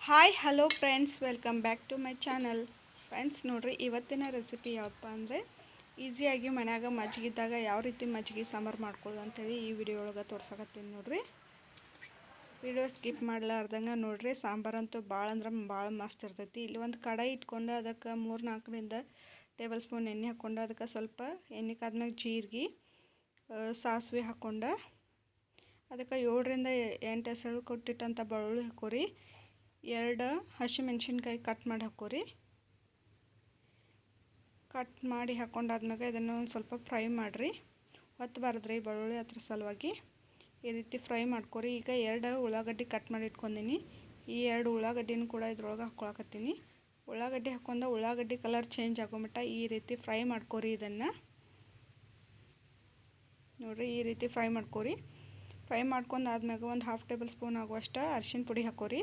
Hi hello friends welcome back to my channel friends ನೋಡಿರಿ, ಇವತ್ತಿನ recipe ಯಾವಪ್ಪ ಅಂದರೆ ಈಸಿಯಾಗಿ ಮನ್ಯಾಗ ಮಜ್ಜಿಗಿದ್ದಾಗ ಯಾವ ರೀತಿ ಮಜ್ಜಿಗೆ ಸಾಂಬಾರು ಮಾಡ್ಕೊಳ್ಳೋದು ಅಂತೇಳಿ ಈ ವಿಡಿಯೋ ಒಳಗೆ ತೋರ್ಸಕತ್ತೀನಿ ನೋಡಿರಿ. ವಿಡಿಯೋ ಸ್ಕಿಪ್ ಮಾಡ್ಲಾರ್ದಂಗೆ ನೋಡ್ರಿ ಸಾಂಬಾರಂತೂ ಭಾಳ ಅಂದ್ರೆ ಭಾಳ ಮಸ್ತ್ ಇರ್ತೈತಿ. ಇಲ್ಲಿ ಒಂದು ಕಡಾಯಿ ಇಟ್ಕೊಂಡು ಅದಕ್ಕೆ ಮೂರು ನಾಲ್ಕರಿಂದ ಟೇಬಲ್ ಸ್ಪೂನ್ ಎಣ್ಣೆ ಹಾಕ್ಕೊಂಡು ಅದಕ್ಕೆ ಸ್ವಲ್ಪ ಎಣ್ಣೆ ಕಾದ್ಮೇಲೆ ಜೀರಿಗೆ ಸಾಸಿವೆ ಹಾಕ್ಕೊಂಡು ಅದಕ್ಕೆ ಏಳರಿಂದ ಎಂಟು ಹೆಸರು ಕೊಟ್ಟಿಟ್ಟಂಥ ಬೆಳ್ಳುಳ್ಳಿ ಹಾಕೋರಿ. ಎರಡು ಹಸಿಮೆಣ್ಸಿನ್ಕಾಯಿ ಕಟ್ ಮಾಡಿ ಹಾಕೋರಿ. ಕಟ್ ಮಾಡಿ ಹಾಕೊಂಡಾದ್ಮೇಲೆ ಇದನ್ನು ಒಂದು ಸ್ವಲ್ಪ ಫ್ರೈ ಮಾಡಿರಿ. ಹೊತ್ತಬಾರ್ದ್ರಿ ಬೆಳ್ಳುಳ್ಳಿ ಹತ್ರ ಸಲುವಾಗಿ. ಈ ರೀತಿ ಫ್ರೈ ಮಾಡ್ಕೊರಿ. ಈಗ ಎರಡು ಉಳ್ಳಾಗಡ್ಡಿ ಕಟ್ ಮಾಡಿ ಇಟ್ಕೊಂಡೀನಿ. ಈ ಎರಡು ಉಳ್ಳಾಗಡ್ಡಿನೂ ಕೂಡ ಇದ್ರೊಳಗೆ ಹಾಕ್ಕೊಳಕತ್ತೀನಿ ಉಳ್ಳಾಗಡ್ಡಿ ಹಾಕೊಂಡ ಉಳ್ಳಾಗಡ್ಡಿ ಕಲರ್ ಚೇಂಜ್ ಆಗೋಮಟ್ಟ ಈ ರೀತಿ ಫ್ರೈ ಮಾಡ್ಕೊರಿ ಇದನ್ನು. ನೋಡಿರಿ ಈ ರೀತಿ ಫ್ರೈ ಮಾಡ್ಕೊರಿ. ಫ್ರೈ ಮಾಡ್ಕೊಂಡು ಆದ್ಮ್ಯಾಗ ಒಂದು ಹಾಫ್ ಟೇಬಲ್ ಸ್ಪೂನ್ ಆಗುವಷ್ಟು ಅರಿಶಿನ ಪುಡಿ ಹಾಕೋರಿ.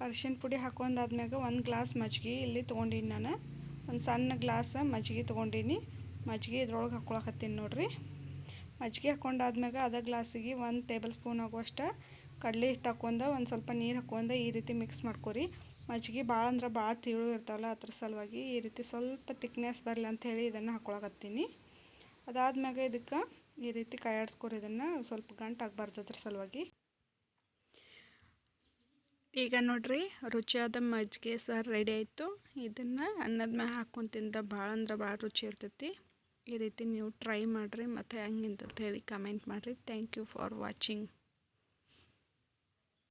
ಅರಿಶಿನ ಪುಡಿ ಹಾಕೊಂಡಾದ್ಮ್ಯಾಗ ಒಂದು ಗ್ಲಾಸ್ ಮಜ್ಜಿಗೆ ಇಲ್ಲಿ ತೊಗೊಂಡೀನಿ ನಾನು. ಒಂದು ಸಣ್ಣ ಗ್ಲಾಸ್ ಮಜ್ಜಿಗೆ ತೊಗೊಂಡೀನಿ. ಮಜ್ಜಿಗೆ ಇದ್ರೊಳಗೆ ಹಾಕ್ಕೊಳಕತ್ತೀನಿ ನೋಡ್ರಿ. ಮಜ್ಜಿಗೆ ಹಾಕೊಂಡಾದ್ಮ್ಯಾಗ ಅದ ಗ್ಲಾಸಿಗೆ ಒಂದು ಟೇಬಲ್ ಸ್ಪೂನ್ ಆಗುವಷ್ಟು ಕಡಲೆ ಹಿಟ್ಟು ಹಾಕೊಂಡ ಒಂದು ಸ್ವಲ್ಪ ನೀರು ಹಾಕೊಂಡ ಈ ರೀತಿ ಮಿಕ್ಸ್ ಮಾಡ್ಕೊರಿ. ಮಜ್ಜಿಗೆ ಭಾಳ ಅಂದ್ರೆ ಭಾಳ ತಿಳು ಇರ್ತಾವಲ್ಲ ಅದ್ರ ಸಲುವಾಗಿ ಈ ರೀತಿ ಸ್ವಲ್ಪ ತಿಕ್ನೆಸ್ ಬರಲಿ ಅಂತ ಹೇಳಿ ಇದನ್ನು ಹಾಕ್ಕೊಳಕತ್ತೀನಿ ಅದಾದ್ಮ್ಯಾಗ ಇದಕ್ಕೆ ಈ ರೀತಿ ಕಾಯಾಡ್ಸ್ಕೊರಿ ಇದನ್ನು. ಸ್ವಲ್ಪ ಗಂಟು ಆಗಬಾರ್ದು ಅದ್ರ ಸಲುವಾಗಿ. ಈಗ ನೋಡ್ರಿ, ರುಚಿಯಾದ ಮಜ್ಜಿಗೆ ಸಾರು ರೆಡಿ ಆಯಿತು. ಇದನ್ನು ಅನ್ನದ ಮ್ಯಾಗ ಹಾಕ್ಕೊಂಡು ತಿಂದ್ರೆ ಭಾಳ ಅಂದ್ರೆ ಭಾಳ ರುಚಿ ಇರ್ತೈತಿ. ಈ ರೀತಿ ನೀವು ಟ್ರೈ ಮಾಡಿರಿ, ಮತ್ತು ಹೆಂಗಿಂತ ಹೇಳಿ ಕಮೆಂಟ್ ಮಾಡಿರಿ. Thank you for watching